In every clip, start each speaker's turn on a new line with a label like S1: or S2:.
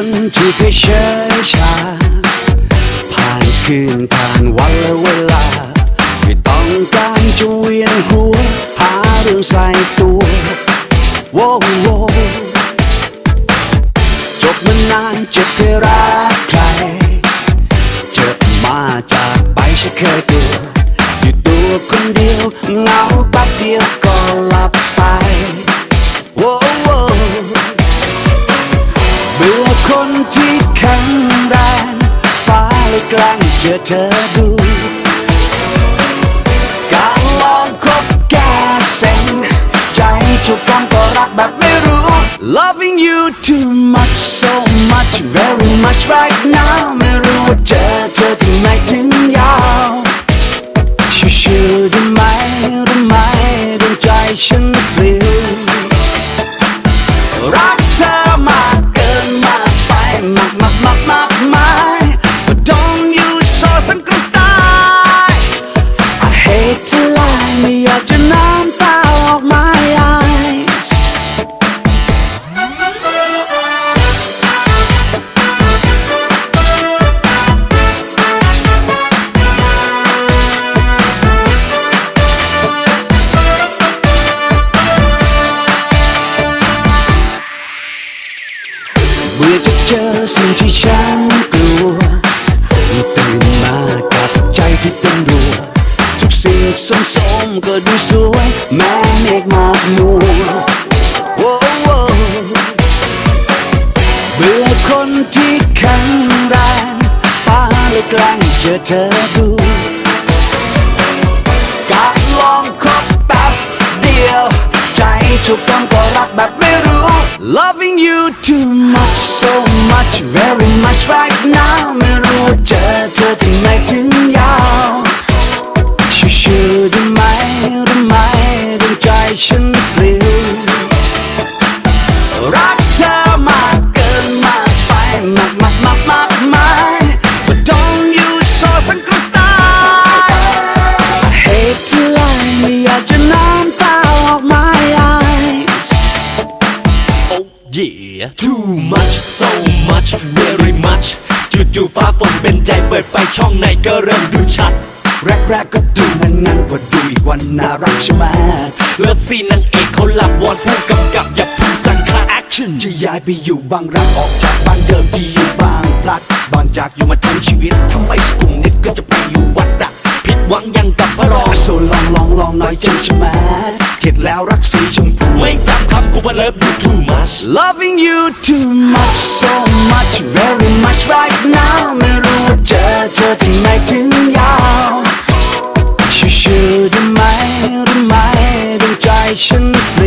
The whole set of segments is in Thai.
S1: คนที่เคยเฉยชา ผ่านคืนผ่านวันและเวลา ไม่ต้องการจะเวียนหัว หาเรื่องใส่ตัวโว้โวจบมานานจะเคยรักใครจอมาจากไปฉันเคยกลัวอยู่ตัวคนเดียวเหงาปั๊บเดียว คนที่แข็งแรงฟ้าเลยกล้งเจอเธอดู การลองคบแกเซ็งใจจุกกันก็รักแบบไม่รู้ Loving you too much so much very much right now ไม่รู้ว่าเจอเธอที่ไหนถึงยาวชิวๆได้ไหม ทุกสิ่งสมสมๆก็ดูสวยแม้เมฆมากมัวโอ้โอ้เบื่อคนที่แข็งแรงฟ้าเลยแกล้งเจอเธอดูการลองคบแป๊บเดียว ใจจุกต้องก็รักแบบไม่รู้ Loving you too much so much very much ฉันปลิวรักเธอมากเกินมากไปมากมากมากมากมาย But don't you so สังกระตาย I hate to lie ไม่อยากจะน้ำตาออก my eyes
S2: Oh yeah too much so much very much จู่ๆฟ้าฝนเป็นใจเปิดไปช่องไหนก็เริ่มดูชัด
S1: แรกๆก็ดูงันงันๆว่าดูอีกวันน่ารักใช่ไหม
S2: เลิฟซีนนางเอกเขาหลับวอนผู้กำกับอย่าพึ่งสั่งค่าแอคชั่น
S1: จะย้ายไปอยู่บางรักออกจากบ้านเดิมที่อยู่บางพลัดบางจากอยู่มาทั้งชีวิตทำไมสุขุมนิดก็จะไปอยู่วัดดัก
S2: ผิดหวังยังกับพระรอง
S1: โซลองลองลองน่อยจังใช่ไหมเข็ดแล้วรักสีชมพู
S2: ไม่จำคำกูว่าเลิฟ you too much
S1: Loving you too much so much very much right now ไม่รู้ว่าเจอเธอที่ไหนถึง ว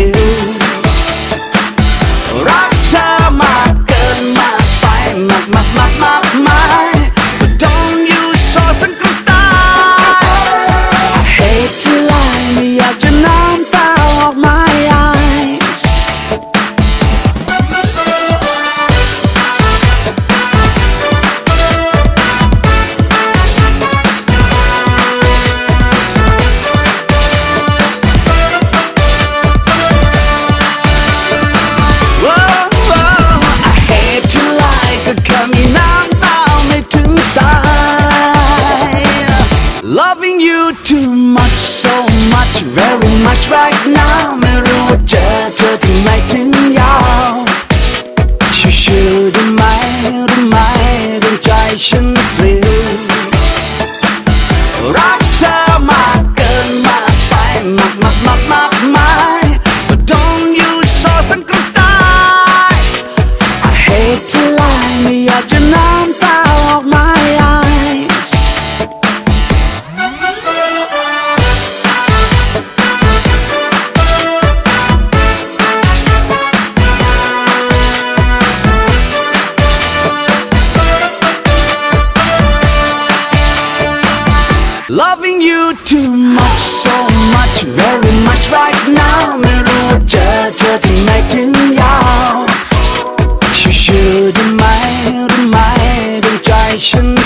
S1: Loving you too much so much very much right now ไม่รู้ว่าเจอเธอที่ไหนถึงยาวชิวๆได้ไหมได้ไหมดวงใจฉัน Loving you too much so much very much right now ไม่รู้ว่าเจอเธอที่ไหนถึงยาวชิวๆได้ไหมได้ไหมดวงใจฉัน